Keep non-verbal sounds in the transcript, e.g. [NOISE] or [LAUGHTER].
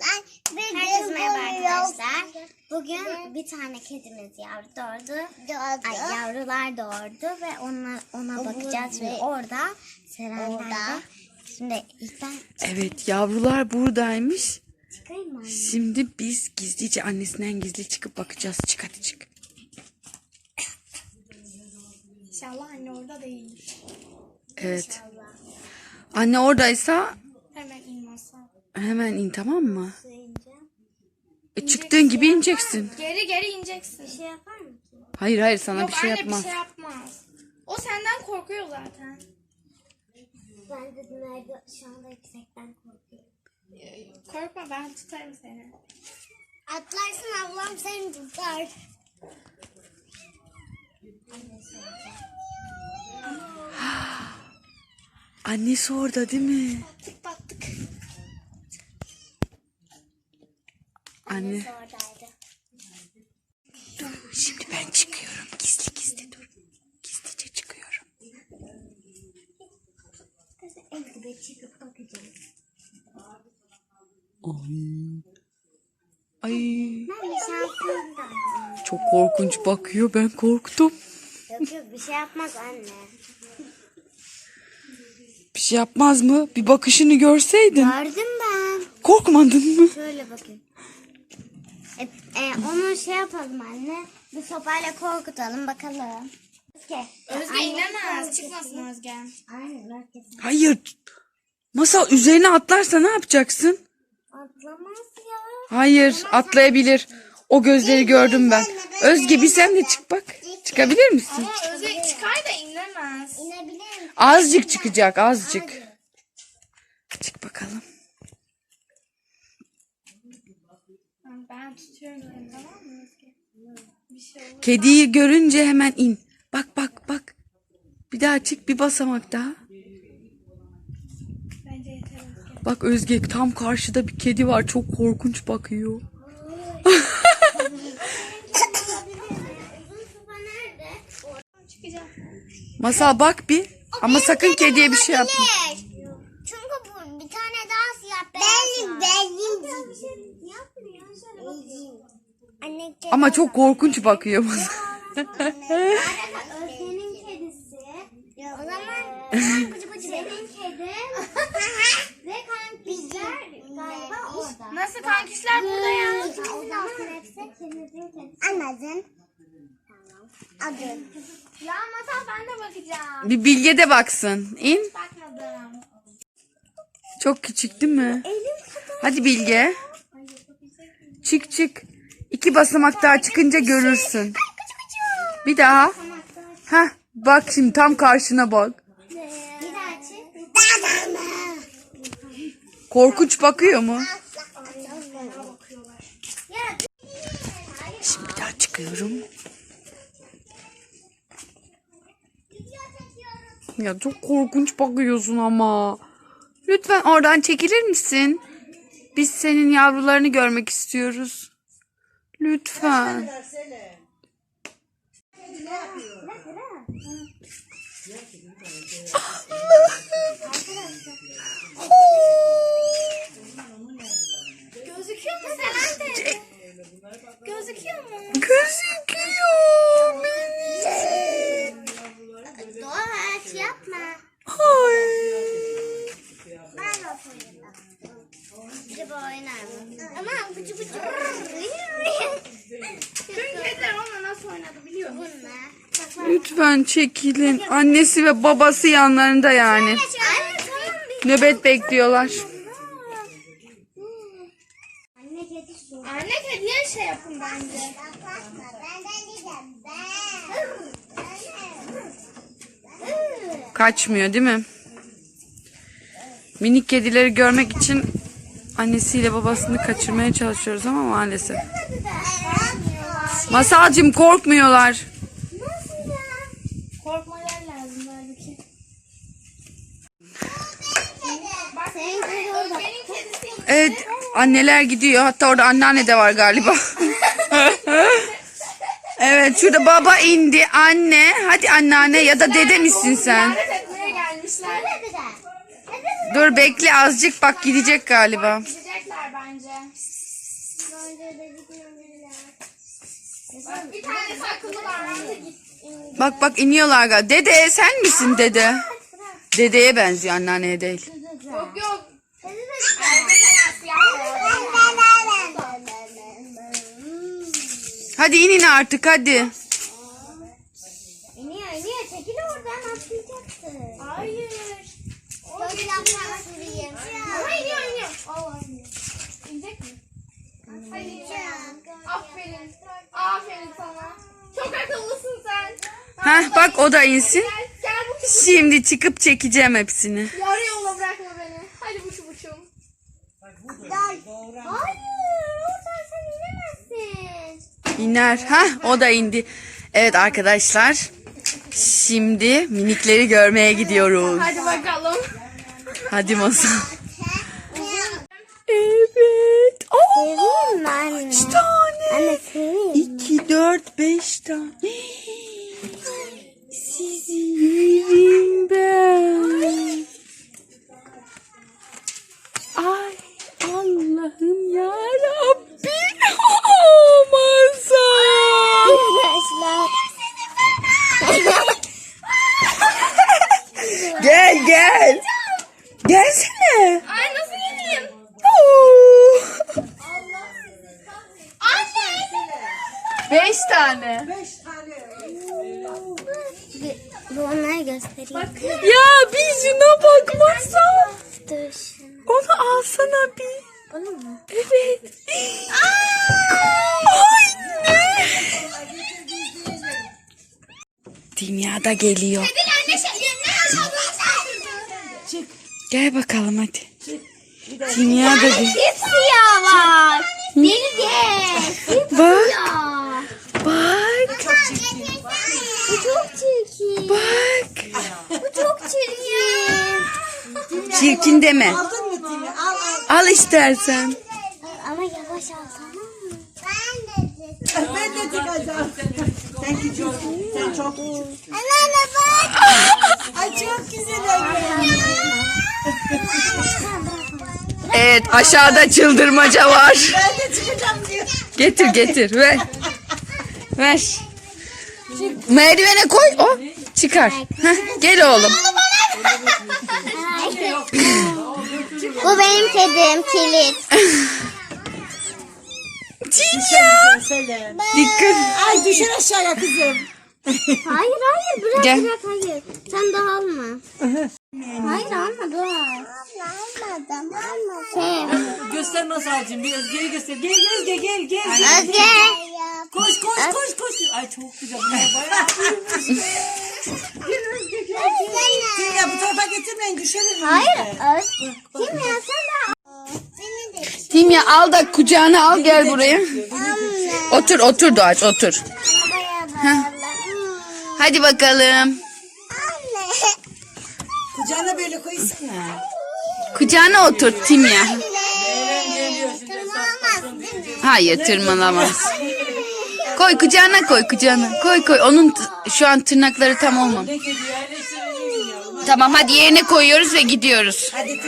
arkadaşlar. Herkese merhaba arkadaşlar. Bugün bir tane kedimiz yavru doğurdu. Ay, yavrular doğurdu ve ona, ona bakacağız. Şimdi orada Serenler Orada. Şimdi ilk ben Evet yavrular buradaymış. çıkayım mı? Şimdi biz gizlice annesinden gizli çıkıp bakacağız. Çık hadi çık. İnşallah anne orada değildir. Evet. Anne oradaysa Hemen in masa. Hemen in tamam mı? E, çıktığın gibi ineceksin. Geri geri ineceksin. Şey yapar mı ki? Hayır hayır sana Yok bir şey anne yapmaz. bir şey yapmaz. O senden korkuyor zaten. Ben de nerede şu anda yüksekten korkuyorum. Korkma ben tutarım seni. Atlarsın ablam seni tutar. [GASPS] Annesi orada değil mi? Tık battık. Anne. Oradaydı. Şimdi ben çıkıyorum. Gizli gizli dur. Gizlice çıkıyorum. Çıkıp. Ay. Ay. Ben. Çok korkunç bakıyor. Ben korktum. Yok yok bir şey yapmaz anne. Bir şey yapmaz mı? Bir bakışını görseydin. Gördüm ben. Korkmadın mı? Şöyle bakın. E, e, onu şey yapalım anne. Bir sopayla korkutalım bakalım. Özge. Özge inemez. Çıkmasın Özge. Aynen. Hayır. Masa üzerine atlarsa ne yapacaksın? Atlamaz ya. Hayır atlayabilir. O gözleri gördüm ben. Özge bir sen de çık bak. Çıkabilir misin? Ama Özge çıkar da inemez. İnebilir? Azıcık çıkacak azıcık. Çık bakalım. Ben tutuyorum tamam mı Özge? Bir şey olur. Kediyi görünce hemen in. Bak bak bak. Bir daha çık bir basamak daha. Bence yeter Özge. Bak Özge tam karşıda bir kedi var. Çok korkunç bakıyor. Uzun sopa nerede? Çıkacağım. Masal bak bir. Ama sakın kediye bir şey yapma. Bu bir tane daha siyah beyaz Benim benim. Yapmıyor. Şöyle bakayım. Anne Ama çok korkunç bakıyor Masal. Özge'nin kedisi. O zaman Senin kedi. [LAUGHS] Ve kankişler galiba orada. Nasıl kankişler burada ya? Hepsi kedisi. anladın. Adın. Ya masal ben de bakacağım. Bir bilge de baksın. İn. Bakmadım. Çok küçük değil mi? Hadi Bilge. Çık çık. İki basamak daha çıkınca görürsün. Bir daha. Heh, bak şimdi tam karşına bak. Korkunç bakıyor mu? Şimdi bir daha çıkıyorum. Ya çok korkunç bakıyorsun ama. Lütfen oradan çekilir misin? Biz senin yavrularını görmek istiyoruz. Lütfen. Gözüküyor mu Selen teyze? Gözüküyor mu? Gözüküyor. minicik. Doğa aç yapma. Ay. Ben de oynayayım. Acaba oynar mı? Ama bıcı bıcı. Tüm kediler onunla nasıl oynadı biliyor musun? Bunlar. Lütfen çekilin. Annesi ve babası yanlarında yani. Nöbet bekliyorlar. Anne kediye şey yapın bence. Kaçmıyor değil mi? Minik kedileri görmek için annesiyle babasını kaçırmaya çalışıyoruz ama maalesef. Masalcım korkmuyorlar. Lazım halbuki. Senin kedi orada. Özge'nin kedisi. Evet anneler gidiyor. Hatta orada anneanne de var galiba. [LAUGHS] evet şurada baba indi. Anne hadi anneanne ya da dede misin sen? Dur bekle azıcık bak gidecek galiba. Bak bak iniyorlar galiba. Dede sen misin dede? Dedeye benziyor anneanneye değil. Yok yok. Hadi inin artık hadi. İniyor iniyor çekil oradan atlayacaksın. Hayır. Çok yapmak süreyim. Ama iniyor iniyor. Allah iniyor. İnecek mi? Hadi. Aferin. Aferin sana. Çok akıllısın sen. Heh bak o da insin. Gel, gel bu çubuk. Şimdi çıkıp çekeceğim hepsini. Yarı yola bırakma beni. Hadi bu çubuğum. Hayır oradan sen inemezsin. İner. Heh o da indi. Evet arkadaşlar. Şimdi minikleri görmeye gidiyoruz. Hadi bakalım. Hadi masa. Beş tane. Bu onları göstereyim. Ya bir şuna bakmazsan. Dur. Onu alsana bir. Bunu mu? Evet. Anne. Dünyada geliyor. Gel bakalım hadi. Dünyada gel. Siyah var. Bilge. Bak Ya. bak Bu çok çirkin. bak. Bu çok çirkin. Çirkin deme. Al istersen. Ama yavaş alsana. Ben de Sen çok, sen çok Anneanne bak. Ay çok güzel. Evet aşağıda çıldırmaca var. Ben de çıkacağım diyor. Getir getir ver. Ver. Merdivene koy. O çıkar. Heh, gel oğlum. Bu benim kedim kilit. Tinya. Söyle. Dikkat. Ay düşer aşağıya kızım. Hayır hayır bırak Gel. bırak hayır. Sen daha alma. hayır alma dur. Almadım almadım. Sev. Göster Masalcığım. Bir Özge'yi göster. Gel Özge gel gel. Özge. Koş koş koş koş. Ay çok güzel. Bayağı. [LAUGHS] Gel Özge gel gel. Ya bu tarafa Hayır ya sen de Beni de Timya al da kucağına al gel buraya. anne. Otur otur Doğaç otur. Arabaya Hadi bakalım. Anne. Kucağına böyle koysana. Kucağına otur Timya. Hayır tırmalamaz. Koy kucağına koy kucağına. Koy koy. Onun şu an tırnakları tam olmamış. Ne geliyor yerleştirelim ya. Tamam hadi yerine koyuyoruz ve gidiyoruz. Hadi